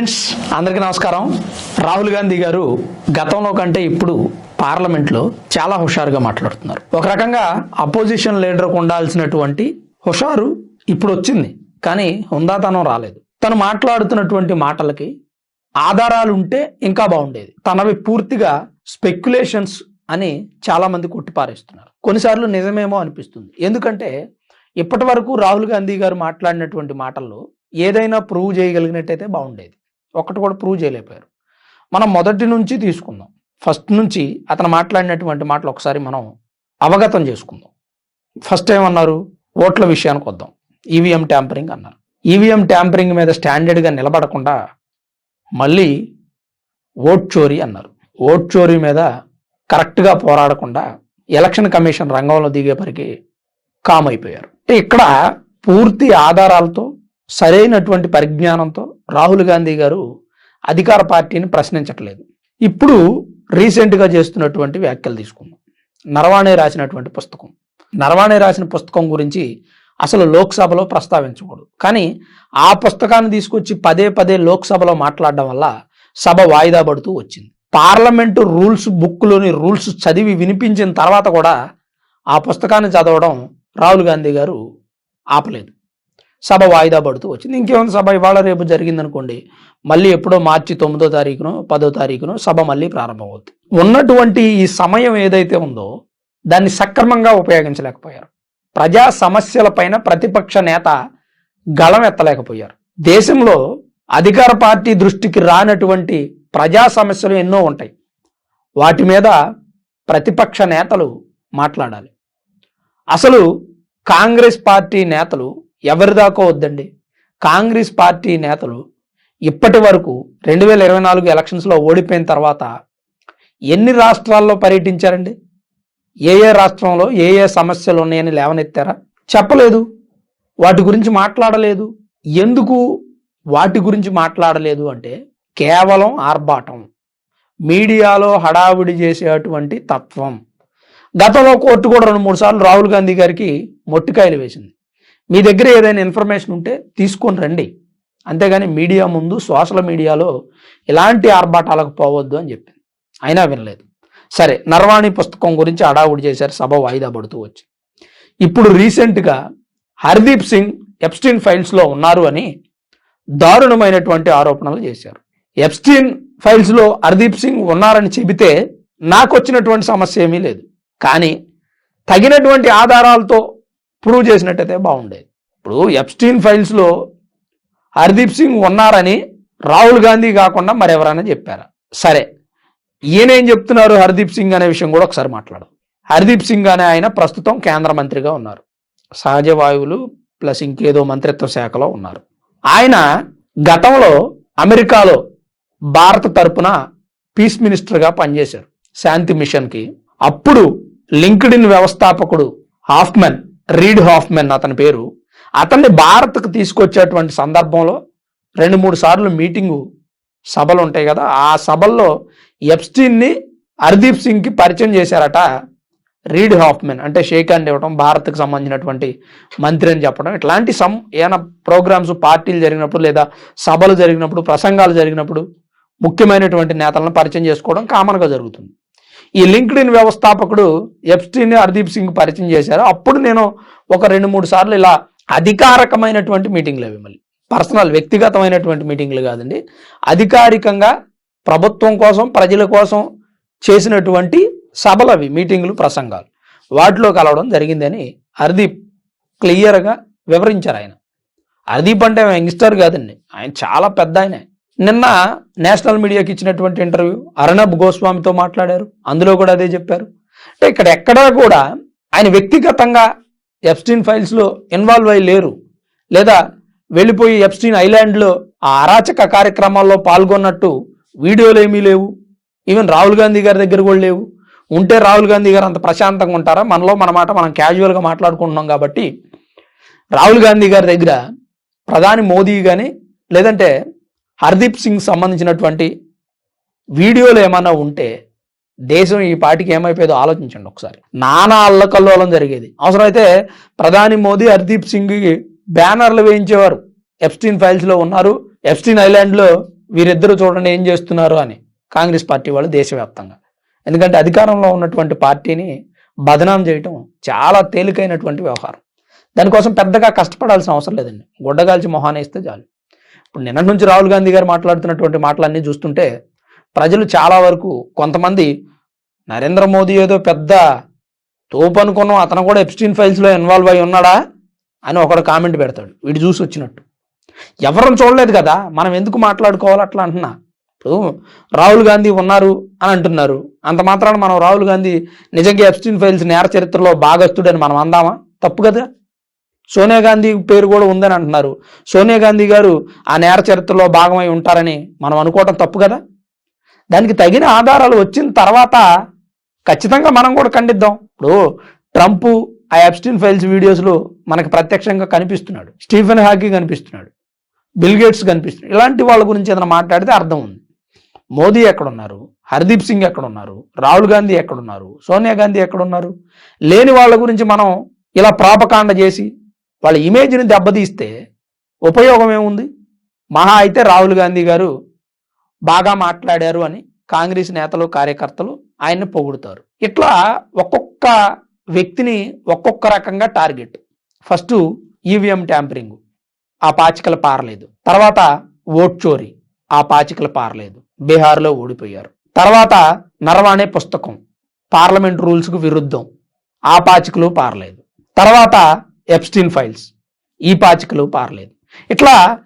Friends అందరికీ నమస్కారం. రాహుల్ గాంధీ గారు గతంలో కంటే ఇప్పుడు పార్లమెంట్లో చాలా హుషారుగా మాట్లాడుతున్నారు. ఒక రకంగా అపోజిషన్ లీడర్కు ఉండాల్సినటువంటి హుషారు ఇప్పుడు వచ్చింది. కానీ హుందాతనం రాలేదు. తను మాట్లాడుతున్నటువంటి మాటలకి ఆధారాలు ఉంటే ఇంకా బాగుండేది. తనవి పూర్తిగా స్పెక్యులేషన్స్ అని చాలా మంది కొట్టిపారేస్తున్నారు. కొన్నిసార్లు నిజమేమో అనిపిస్తుంది. ఎందుకంటే ఇప్పటి వరకు రాహుల్ గాంధీ గారు మాట్లాడినటువంటి మాటల్లో ఏదైనా ప్రూవ్ చేయగలిగినట్టయితే బాగుండేది. ఒకటి కూడా ప్రూవ్ చేయలేకపోయారు. మనం మొదటి నుంచి తీసుకుందాం. ఫస్ట్ నుంచి అతను మాట్లాడినటువంటి మాటలు ఒకసారి మనం అవగతం చేసుకుందాం. ఫస్ట్ ఏమన్నారు? ఓట్ల విషయానికి వద్దాం. ఈవీఎం ట్యాంపరింగ్ అన్నారు. ఈవీఎం ట్యాంపరింగ్ మీద స్టాండర్డ్గా నిలబడకుండా మళ్ళీ ఓట్ చోరీ అన్నారు. ఓట్ చోరీ మీద కరెక్ట్గా పోరాడకుండా ఎలక్షన్ కమిషన్ రంగంలో దిగేపరికి కామ్ అయిపోయారు అంటే ఇక్కడ పూర్తి ఆధారాలతో సరైనటువంటి పరిజ్ఞానంతో రాహుల్ గాంధీ గారు అధికార పార్టీని ప్రశ్నించట్లేదు. ఇప్పుడు రీసెంట్గా చేస్తున్నటువంటి వ్యాఖ్యలు తీసుకుందాం. నరవాణే రాసినటువంటి పుస్తకం. నరవాణే రాసిన పుస్తకం గురించి అసలు లోక్సభలో ప్రస్తావించకూడదు. కానీ ఆ పుస్తకాన్ని తీసుకొచ్చి పదే పదే లోక్సభలో మాట్లాడడం వల్ల సభ వాయిదా పడుతూ వచ్చింది. పార్లమెంటు రూల్స్ బుక్లోని రూల్స్ చదివి వినిపించిన తర్వాత కూడా ఆ పుస్తకాన్ని చదవడం రాహుల్ గాంధీ గారు ఆపలేదు. సభ వాయిదా పడుతూ వచ్చింది. ఇంకేమైనా సభ ఇవాళ రేపు జరిగిందనుకోండి మళ్ళీ ఎప్పుడో మార్చి తొమ్మిదో తారీఖునో పదో తారీఖునో సభ మళ్ళీ ప్రారంభమవుతుంది ఉన్నటువంటి ఈ సమయం ఏదైతే ఉందో దాన్ని సక్రమంగా ఉపయోగించలేకపోయారు. ప్రజా సమస్యలపైన ప్రతిపక్ష నేత గళం ఎత్తలేకపోయారు. దేశంలో అధికార పార్టీ దృష్టికి రానటువంటి ప్రజా సమస్యలు ఎన్నో ఉంటాయి. వాటి మీద ప్రతిపక్ష నేతలు మాట్లాడాలి. అసలు కాంగ్రెస్ పార్టీ నేతలు ఎవరి దాకా వద్దండి? కాంగ్రెస్ పార్టీ నేతలు ఇప్పటి వరకు రెండు వేల ఇరవై నాలుగు ఎలక్షన్స్లో ఓడిపోయిన తర్వాత ఎన్ని రాష్ట్రాల్లో పర్యటించారండి? ఏ ఏ రాష్ట్రంలో ఏ ఏ సమస్యలు ఉన్నాయని లేవనెత్తారా? చెప్పలేదు. వాటి గురించి మాట్లాడలేదు. ఎందుకు వాటి గురించి మాట్లాడలేదు అంటే కేవలం ఆర్భాటం. మీడియాలో హడావిడి చేసేటువంటి తత్వం. గతంలో కోర్టు కూడా రెండు మూడు సార్లు రాహుల్ గాంధీ గారికి మొట్టికాయలు వేసింది. మీ దగ్గర ఏదైనా ఇన్ఫర్మేషన్ ఉంటే తీసుకొని రండి. అంతేగాని మీడియా ముందు సోషల్ మీడియాలో ఎలాంటి ఆర్భాటాలకు పోవద్దు అని చెప్పింది. అయినా వినలేదు. సరే నర్వాణి పుస్తకం గురించి అడావుడి చేశారు. సభ వాయిదా పడుతూ వచ్చి ఇప్పుడు రీసెంట్గా హర్దీప్ సింగ్ ఎప్స్టీన్ ఫైల్స్లో ఉన్నారు అని దారుణమైనటువంటి ఆరోపణలు చేశారు. ఎప్స్టీన్ ఫైల్స్లో హర్దీప్ సింగ్ ఉన్నారని చెబితే నాకు వచ్చినటువంటి సమస్య ఏమీ లేదు. కానీ తగినటువంటి ఆధారాలతో ప్రూవ్ చేసినట్టయితే బాగుండేది. ఇప్పుడు ఎప్స్టీన్ ఫైల్స్లో హర్దీప్ సింగ్ ఉన్నారని రాహుల్ గాంధీ కాకుండా మరెవరైనా చెప్పారా? సరే. ఈయనేం చెప్తున్నారు హర్దీప్ సింగ్ అనే విషయం కూడా ఒకసారి మాట్లాడు హర్దీప్ సింగ్ అనే ఆయన ప్రస్తుతం కేంద్ర మంత్రిగా ఉన్నారు. సహజ వాయువులు ప్లస్ ఇంకేదో మంత్రిత్వ శాఖలో ఉన్నారు. ఆయన గతంలో అమెరికాలో భారత తరపున పీస్ మినిస్టర్గా పనిచేశారు శాంతి మిషన్కి. అప్పుడు లింక్డ్ఇన్ వ్యవస్థాపకుడు హాఫ్మెన్ రీడ్ హాఫ్మెన్ అతని పేరు. అతన్ని భారత్కు తీసుకొచ్చేటువంటి సందర్భంలో రెండు మూడు సార్లు మీటింగు సభలు ఉంటాయి కదా ఆ సభల్లో ఎప్స్టీన్ని హర్దీప్ సింగ్కి పరిచయం చేశారట రీడ్ హాఫ్మెన్. అంటే షేక్ హ్యాండ్ ఇవ్వడం భారత్కి సంబంధించినటువంటి మంత్రి అని చెప్పడం. ఇట్లాంటి సమ్ ఏమైనా ప్రోగ్రామ్స్ పార్టీలు జరిగినప్పుడు లేదా సభలు జరిగినప్పుడు ప్రసంగాలు జరిగినప్పుడు ముఖ్యమైనటువంటి నేతలను పరిచయం చేసుకోవడం కామన్గా జరుగుతుంది. ఈ లింక్డ్ఇన్ వ్యవస్థాపకుడు ఎప్స్టీన్ హర్దీప్ సింగ్ పరిచయం చేశారు. అప్పుడు నేను ఒక రెండు మూడు సార్లు ఇలా అధికారకమైనటువంటి మీటింగ్లు అవి మళ్ళీ. పర్సనల్ వ్యక్తిగతమైనటువంటి మీటింగ్లు కాదండి. అధికారికంగా ప్రభుత్వం కోసం ప్రజల కోసం చేసినటువంటి సభలు అవి మీటింగ్లు ప్రసంగాలు. వాటిలో కలవడం జరిగిందని హర్దీప్ క్లియర్గా వివరించారు ఆయన. హర్దీప్ అంటే యంగ్స్టర్ కాదండి. ఆయన చాలా పెద్ద ఆయనే. నిన్న నేషనల్ మీడియాకి ఇచ్చినటువంటి ఇంటర్వ్యూ అర్ణబ్ గోస్వామితో మాట్లాడారు. అందులో కూడా అదే చెప్పారు. అంటే ఇక్కడ ఎక్కడా కూడా ఆయన వ్యక్తిగతంగా ఎప్స్టీన్ ఫైల్స్లో ఇన్వాల్వ్ అయ్యి లేరు. లేదా వెళ్ళిపోయి ఎప్స్టీన్ ఐలాండ్లో ఆ అరాచక కార్యక్రమాల్లో పాల్గొన్నట్టు వీడియోలు ఏమీ లేవు. ఈవెన్ రాహుల్ గాంధీ గారి దగ్గర కూడా లేవు. ఉంటే రాహుల్ గాంధీ గారు అంత ప్రశాంతంగా ఉంటారా? మనలో మన మాట మనం క్యాజువల్గా మాట్లాడుకుంటున్నాం కాబట్టి రాహుల్ గాంధీ గారి దగ్గర ప్రధాని మోదీ కానీ లేదంటే హర్దీప్ సింగ్ సంబంధించినటువంటి వీడియోలు ఏమైనా ఉంటే దేశం ఈ పాటికి ఏమైపోయేదో ఆలోచించండి ఒకసారి. నానా అల్లకల్లోలం జరిగేది. అవసరమైతే ప్రధాని మోదీ హర్దీప్ సింగ్కి బ్యానర్లు వేయించేవారు. ఎప్స్టీన్ ఫైల్స్లో ఉన్నారు. ఎప్స్టీన్ ఐలాండ్లో వీరిద్దరూ చూడండి ఏం చేస్తున్నారు అని. కాంగ్రెస్ పార్టీ వాళ్ళు దేశవ్యాప్తంగా. ఎందుకంటే అధికారంలో ఉన్నటువంటి పార్టీని బదనాం చేయటం చాలా తేలికైనటువంటి వ్యవహారం. దానికోసం పెద్దగా కష్టపడాల్సిన అవసరం లేదండి. గుడ్డగాల్చి మొహాన ఇస్తే చాలు. ఇప్పుడు నిన్నటి నుంచి రాహుల్ గాంధీ గారు మాట్లాడుతున్నటువంటి మాటలన్నీ చూస్తుంటే ప్రజలు చాలా వరకు కొంతమంది నరేంద్ర మోదీ ఏదో పెద్ద తోపు అనుకున్నాం అతను కూడా ఎప్స్టీన్ ఫైల్స్లో ఇన్వాల్వ్ అయి ఉన్నాడా అని ఒకడు కామెంట్ పెడతాడు. వీడు చూసి వచ్చినట్టు. ఎవరిని చూడలేదు కదా? మనం ఎందుకు మాట్లాడుకోవాలి అట్లా అంటున్నా? ఇప్పుడు రాహుల్ గాంధీ ఉన్నారు అని అంటున్నారు. అంత మాత్రాన మనం రాహుల్ గాంధీ నిజంగా ఎప్స్టీన్ ఫైల్స్ నేర చరిత్రలో భాగస్తుడని మనం అందామా? తప్పు కదా? సోనియా గాంధీ పేరు కూడా ఉందని అంటున్నారు. సోనియా గాంధీ గారు ఆ నేర చరిత్రలో భాగమై ఉంటారని మనం అనుకోవటం తప్పు కదా? దానికి తగిన ఆధారాలు వచ్చిన తర్వాత ఖచ్చితంగా మనం కూడా ఖండిద్దాం. ఇప్పుడు ట్రంప్ ఆ ఎప్స్టీన్ ఫైల్స్ వీడియోస్లో మనకు ప్రత్యక్షంగా కనిపిస్తున్నాడు. స్టీఫెన్ హాకీ కనిపిస్తున్నాడు. బిల్ గేట్స్ కనిపిస్తున్నాడు. ఇలాంటి వాళ్ళ గురించి ఏదైనా మాట్లాడితే అర్థం ఉంది. మోదీ ఎక్కడున్నారు? హర్దీప్ సింగ్ ఎక్కడున్నారు? రాహుల్ గాంధీ ఎక్కడున్నారు? సోనియా గాంధీ ఎక్కడున్నారు? లేని వాళ్ళ గురించి మనం ఇలా ప్రాపకాండ చేసి వాళ్ళ ఇమేజ్ని దెబ్బతీస్తే ఉపయోగం ఏముంది? మహా అయితే రాహుల్ గాంధీ గారు బాగా మాట్లాడారు అని కాంగ్రెస్ నేతలు కార్యకర్తలు ఆయన్ని పొగుడుతారు. ఇట్లా ఒక్కొక్క వ్యక్తిని ఒక్కొక్క రకంగా టార్గెట్. First EVM tampering. ఆ పాచికలు పారలేదు. తర్వాత ఓట్ చోరీ. ఆ పాచికలు పారలేదు. బీహార్లో ఓడిపోయారు. తర్వాత నరవాణే పుస్తకం. పార్లమెంట్ రూల్స్కు విరుద్ధం. ఆ పాచికలు పారలేదు. తర్వాత ఎప్స్టిన్ ఫైల్స్ ఈ పాచికలు పారలేదు. ఇట్లా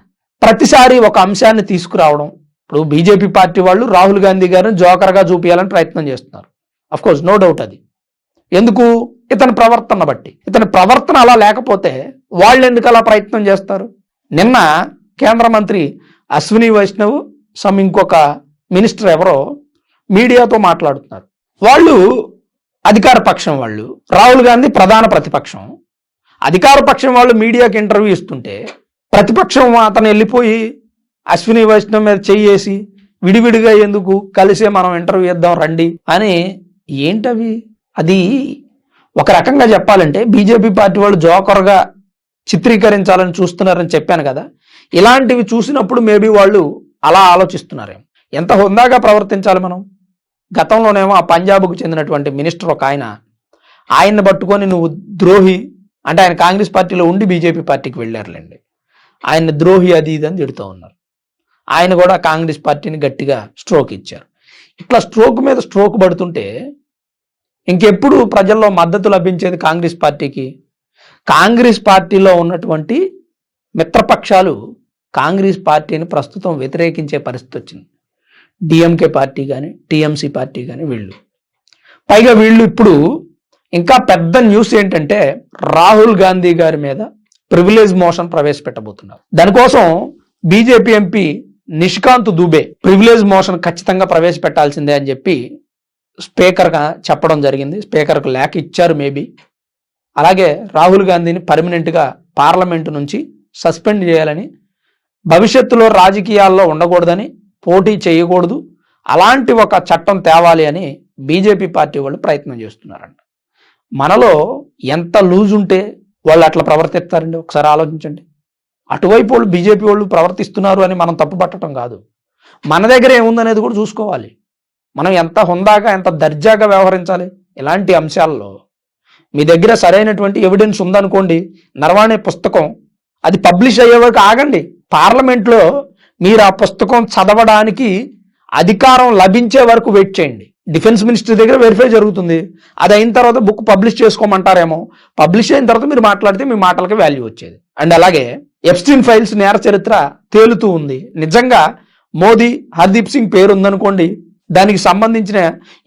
ప్రతిసారి ఒక అంశాన్ని తీసుకురావడం. ఇప్పుడు బీజేపీ పార్టీ వాళ్ళు రాహుల్ గాంధీ గారిని జోకర్గా చూపించాలని ప్రయత్నం చేస్తున్నారు. అఫ్ కోర్స్ నో డౌట్ అది. ఎందుకు? ఇతని ప్రవర్తన బట్టి. ఇతని ప్రవర్తన అలా లేకపోతే వాళ్ళు ఎందుకు అలా ప్రయత్నం చేస్తారు? నిన్న కేంద్ర మంత్రి అశ్విని వైష్ణవ్ సమ్ ఇంకొక మినిస్టర్ ఎవరో మీడియాతో మాట్లాడుతున్నారు. వాళ్ళు అధికార పక్షం వాళ్ళు రాహుల్ గాంధీ ప్రధాన ప్రతిపక్షం. అధికార పక్షం వాళ్ళు మీడియాకి ఇంటర్వ్యూ ఇస్తుంటే ప్రతిపక్షం అతను వెళ్ళిపోయి అశ్విని వైష్ణవ్ మీద చెయ్యేసి విడివిడిగా ఎందుకు కలిసే మనం ఇంటర్వ్యూ ఇద్దాం రండి అని ఏంటవి? అది ఒక రకంగా చెప్పాలంటే బీజేపీ పార్టీ వాళ్ళు జోకర్గా చిత్రీకరించాలని చూస్తున్నారని చెప్పాను కదా. ఇలాంటివి చూసినప్పుడు మేబీ వాళ్ళు అలా ఆలోచిస్తున్నారేమో. ఎంత హుందాగా ప్రవర్తించాలి మనం? గతంలోనేమో ఆ పంజాబ్కు చెందినటువంటి మినిస్టర్ ఒక ఆయన ఆయన్ని పట్టుకొని నువ్వు ద్రోహి అంటే ఆయన కాంగ్రెస్ పార్టీలో ఉండి బీజేపీ పార్టీకి వెళ్ళారులేండి. ఆయన ద్రోహి అది ఇది అని తిడుతూ ఉన్నారు. ఆయన కూడా కాంగ్రెస్ పార్టీని గట్టిగా స్ట్రోక్ ఇచ్చారు. ఇట్లా స్ట్రోక్ మీద స్ట్రోక్ పడుతుంటే ఇంకెప్పుడు ప్రజల్లో మద్దతు లభించేది కాంగ్రెస్ పార్టీకి? కాంగ్రెస్ పార్టీలో ఉన్నటువంటి మిత్రపక్షాలు కాంగ్రెస్ పార్టీని ప్రస్తుతం వ్యతిరేకించే పరిస్థితి వచ్చింది. డిఎంకే పార్టీ కానీ టీఎంసీ పార్టీ కానీ వీళ్ళు. పైగా వీళ్ళు ఇప్పుడు ఇంకా పెద్ద న్యూస్ ఏంటంటే రాహుల్ గాంధీ గారి మీద ప్రివిలేజ్ మోషన్ ప్రవేశపెట్టబోతున్నారు. దానికోసం BJP MP Nishikant Dubey privilege motion ఖచ్చితంగా ప్రవేశపెట్టాల్సిందే అని చెప్పి స్పీకర్గా చెప్పడం జరిగింది. స్పీకర్కు లేఖ ఇచ్చారు మేబీ అలాగే రాహుల్ గాంధీని పర్మనెంట్గా పార్లమెంటు నుంచి సస్పెండ్ చేయాలని భవిష్యత్తులో రాజకీయాల్లో ఉండకూడదని పోటీ చేయకూడదు అలాంటి ఒక చట్టం తేవాలి అని బీజేపీ పార్టీ వాళ్ళు ప్రయత్నం చేస్తున్నారంట. మనలో ఎంత లూజ్ ఉంటే వాళ్ళు అట్లా ప్రవర్తిస్తారండి? ఒకసారి ఆలోచించండి. అటువైపు వాళ్ళు బీజేపీ వాళ్ళు ప్రవర్తిస్తున్నారు అని మనం తప్పు పట్టడం కాదు. మన దగ్గర ఏముందనేది కూడా చూసుకోవాలి. మనం ఎంత హుందాగా ఎంత దర్జాగా వ్యవహరించాలి? ఇలాంటి అంశాల్లో మీ దగ్గర సరైనటువంటి ఎవిడెన్స్ ఉందనుకోండి నరవాణి పుస్తకం అది పబ్లిష్ అయ్యే వరకు ఆగండి. పార్లమెంట్లో మీరు ఆ పుస్తకం చదవడానికి అధికారం లభించే వరకు వెయిట్ చేయండి. డిఫెన్స్ మినిస్టర్ దగ్గర వెరిఫై జరుగుతుంది. అది అయిన తర్వాత బుక్ పబ్లిష్ చేసుకోమంటారేమో. పబ్లిష్ అయిన తర్వాత మీరు మాట్లాడితే మీ మాటలకి వాల్యూ వచ్చేది. అండ్ అలాగే ఎఫ్స్టీన్ ఫైల్స్ నేర చరిత్ర తేలుతూ ఉంది. నిజంగా మోదీ హర్దీప్ సింగ్ పేరు ఉందనుకోండి దానికి సంబంధించిన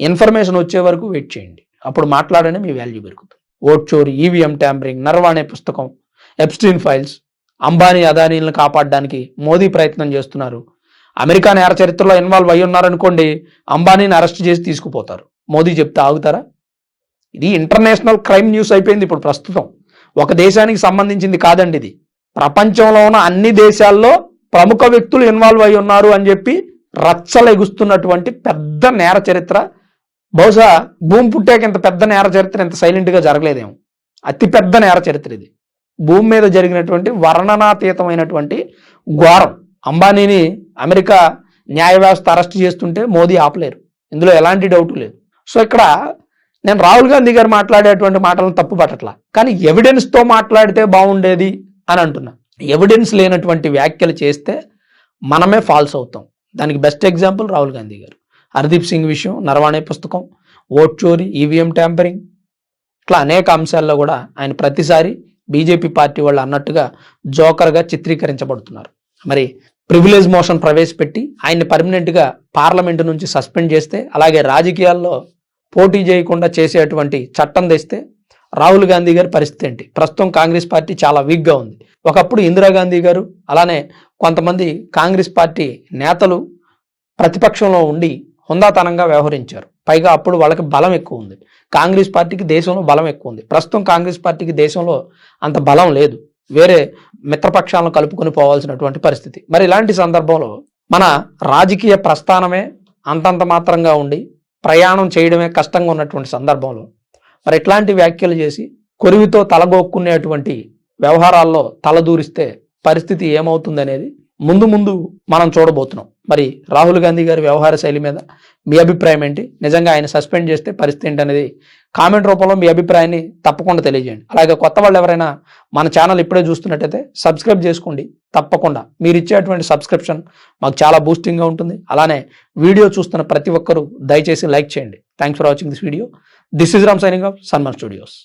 ఇన్ఫర్మేషన్ వచ్చే వరకు వెయిట్ చేయండి. అప్పుడు మాట్లాడనే మీ వాల్యూ పెరుగుతుంది. ఓట్ చోరీ ఈవీఎం ట్యాంపరింగ్ నర్వాణే పుస్తకం ఎప్స్టీన్ ఫైల్స్ అంబానీ అదానీలను కాపాడడానికి మోదీ ప్రయత్నం చేస్తున్నారు. అమెరికా నేర చరిత్రలో ఇన్వాల్వ్ అయి ఉన్నారనుకోండి అంబానీని అరెస్ట్ చేసి తీసుకుపోతారు. మోదీ చెప్తే ఆగుతారా? ఇది ఇంటర్నేషనల్ క్రైమ్ న్యూస్ అయిపోయింది ఇప్పుడు ప్రస్తుతం. ఒక దేశానికి సంబంధించింది కాదండి ఇది. ప్రపంచంలో ఉన్న అన్ని దేశాల్లో ప్రముఖ వ్యక్తులు ఇన్వాల్వ్ అయి ఉన్నారు అని చెప్పి రచ్చలెగుస్తున్నటువంటి పెద్ద నేర చరిత్ర. బహుశా భూమి పుట్టాక ఇంత పెద్ద నేర చరిత్ర ఇంత సైలెంట్గా జరగలేదేమో. అతిపెద్ద నేర చరిత్ర ఇది. భూమి మీద జరిగినటువంటి వర్ణనాతీతమైనటువంటి ఘోరం. అంబానీని అమెరికా న్యాయ వ్యవస్థ అరెస్ట్ చేస్తుంటే మోదీ ఆపలేరు. ఇందులో ఎలాంటి డౌట్ లేదు. సో ఇక్కడ నేను రాహుల్ గాంధీ గారు మాట్లాడేటువంటి మాటలను తప్పు పట్టట్లా. కానీ ఎవిడెన్స్తో మాట్లాడితే బాగుండేది అని అంటున్నా. ఎవిడెన్స్ లేనటువంటి వ్యాఖ్యలు చేస్తే మనమే ఫాల్స్ అవుతాం. దానికి బెస్ట్ ఎగ్జాంపుల్ రాహుల్ గాంధీ గారు. హర్దీప్ సింగ్ విషయం నరవాణే పుస్తకం ఓట్ చోరీ ఈవీఎం ట్యాంపరింగ్ ఇట్లా అనేక అంశాల్లో కూడా ఆయన ప్రతిసారి బీజేపీ పార్టీ వాళ్ళు అన్నట్టుగా జోకర్గా చిత్రీకరించబడుతున్నారు. మరి ప్రివిలేజ్ మోషన్ ప్రవేశపెట్టి ఆయన్ని పర్మనెంట్గా పార్లమెంటు నుంచి సస్పెండ్ చేస్తే అలాగే రాజకీయాల్లో పోటీ చేయకుండా చేసేటువంటి చట్టం తెస్తే రాహుల్ గాంధీ గారి పరిస్థితి ఏంటి? ప్రస్తుతం కాంగ్రెస్ పార్టీ చాలా వీక్గా ఉంది. ఒకప్పుడు ఇందిరాగాంధీ గారు అలానే కొంతమంది కాంగ్రెస్ పార్టీ నేతలు ప్రతిపక్షంలో ఉండి హుందాతనంగా వ్యవహరించారు. పైగా అప్పుడు వాళ్ళకి బలం ఎక్కువ ఉంది. కాంగ్రెస్ పార్టీకి దేశంలో బలం ఎక్కువ ఉంది. ప్రస్తుతం కాంగ్రెస్ పార్టీకి దేశంలో అంత బలం లేదు. వేరే మిత్రపక్షాలను కలుపుకొని పోవాల్సినటువంటి పరిస్థితి. మరి ఇలాంటి సందర్భంలో మన రాజకీయ ప్రస్థానమే అంతంత మాత్రంగా ఉండి ప్రయాణం చేయడమే కష్టంగా ఉన్నటువంటి సందర్భంలో మరి ఇట్లాంటి వ్యాఖ్యలు చేసి కొరివితో తలగొక్కునేటువంటి వ్యవహారాల్లో తలదూరిస్తే పరిస్థితి ఏమవుతుంది అనేది ముందు ముందు మనం చూడబోతున్నాం. మరి రాహుల్ గాంధీ గారి వ్యవహార శైలి మీద మీ అభిప్రాయం ఏంటి? నిజంగా ఆయన సస్పెండ్ చేస్తే పరిస్థితి ఏంటనేది అనేది కామెంట్ రూపంలో మీ అభిప్రాయాన్ని తప్పకుండా తెలియజేయండి. అలాగే కొత్త వాళ్ళు ఎవరైనా మన ఛానల్ ఇప్పుడే చూస్తున్నట్టయితే సబ్స్క్రైబ్ చేసుకోండి. తప్పకుండా మీరు ఇచ్చేటువంటి సబ్స్క్రిప్షన్ మాకు చాలా బూస్టింగ్గా ఉంటుంది. అలానే వీడియో చూస్తున్న ప్రతి ఒక్కరూ దయచేసి లైక్ చేయండి. Thanks for watching this video this is Ram signing off Sanman studios